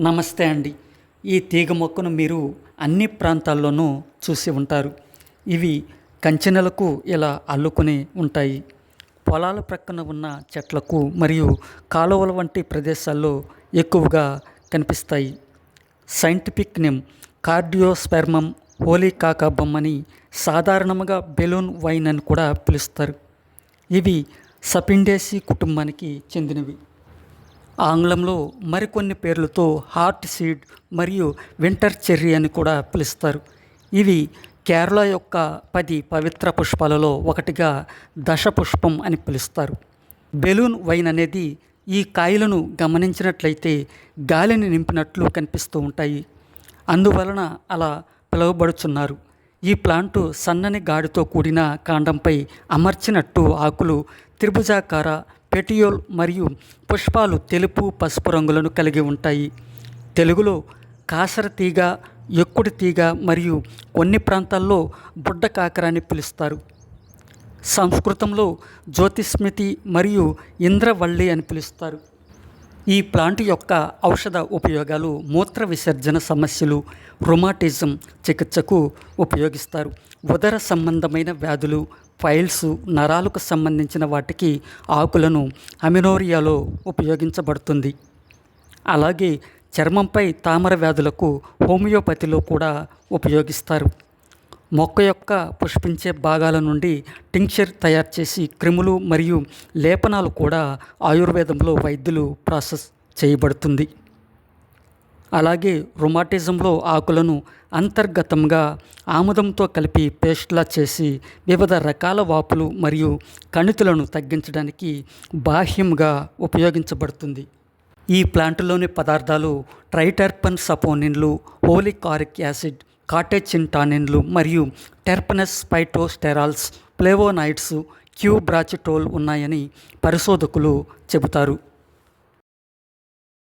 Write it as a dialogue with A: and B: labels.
A: నమస్తే అండి. ఈ తీగ మొక్కను మీరు అన్ని ప్రాంతాల్లోనూ చూసి ఉంటారు. ఇవి కంచెనలకు ఇలా అల్లుకొని ఉంటాయి. పొలాల ప్రక్కన ఉన్న చెట్లకు మరియు కాలువల వంటి ప్రదేశాల్లో ఎక్కువగా కనిపిస్తాయి. సైంటిఫిక్ నేమ్ కార్డియోస్పెర్మమ్ హోలీకాకాబమ్ అని సాధారణంగా బెలూన్ వైన్ అని కూడా పిలుస్తారు. ఇవి సపిండేసి కుటుంబానికి చెందినవి. ఆంగ్లంలో మరికొన్ని పేర్లతో హార్ట్ సీడ్ మరియు వింటర్ చెర్రీ అని కూడా పిలుస్తారు. ఇవి కేరళ యొక్క పది పవిత్ర పుష్పాలలో ఒకటిగా దశ పుష్పం అని పిలుస్తారు. బెలూన్ వైన్ అనేది ఈ కాయలను గమనించినట్లయితే గాలిని నింపినట్లు కనిపిస్తూ ఉంటాయి. అందువలన అలా పిలువబడుచున్నారు. ఈ ప్లాంటు సన్నని గాడితో కూడిన కాండంపై అమర్చినట్టు ఆకులు త్రిభుజాకార పెటియోల్ మరియు పుష్పాలు తెలుపు పసుపు రంగులను కలిగి ఉంటాయి. తెలుగులో కాసర తీగ ఎక్కుడు తీగ మరియు కొన్ని ప్రాంతాల్లో బుడ్డ కాకర అని పిలుస్తారు. సంస్కృతంలో జ్యోతిస్మితి మరియు ఇంద్రవల్లి అని పిలుస్తారు. ఈ ప్లాంట్ యొక్క ఔషధ ఉపయోగాలు మూత్ర విసర్జన సమస్యలు రొమాటిజం చికిత్సకు ఉపయోగిస్తారు. ఉదర సంబంధమైన వ్యాధులు ఫైల్స్ నరాలకు సంబంధించిన వాటికి ఆకులను అమినోరియాలో ఉపయోగించబడుతుంది. అలాగే చర్మంపై తామర వ్యాధులకు హోమియోపతిలో కూడా ఉపయోగిస్తారు. మొక్క యొక్క పుష్పించే భాగాల నుండి టింక్చర్ తయారు చేసి క్రిములు మరియు లేపనాలు కూడా ఆయుర్వేదంలో వైద్యులు ప్రాసెస్ చేయబడుతుంది. అలాగే రొమాటిజంలో ఆకులను అంతర్గతంగా ఆముదంతో కలిపి పేస్ట్లా చేసి వివిధ రకాల వాపులు మరియు కణితులను తగ్గించడానికి బాహ్యంగా ఉపయోగించబడుతుంది. ఈ ప్లాంట్లోని పదార్థాలు ట్రైటర్పన్ సపోనిన్లు హోలికారిక్ యాసిడ్ కాటెచిన్టానిన్లు మరియు టెర్పనస్ స్పైటోస్టెరాల్స్ ఫ్లేవోనైడ్స్ క్యూబ్రాచిటోల్ ఉన్నాయని పరిశోధకులు చెబుతారు.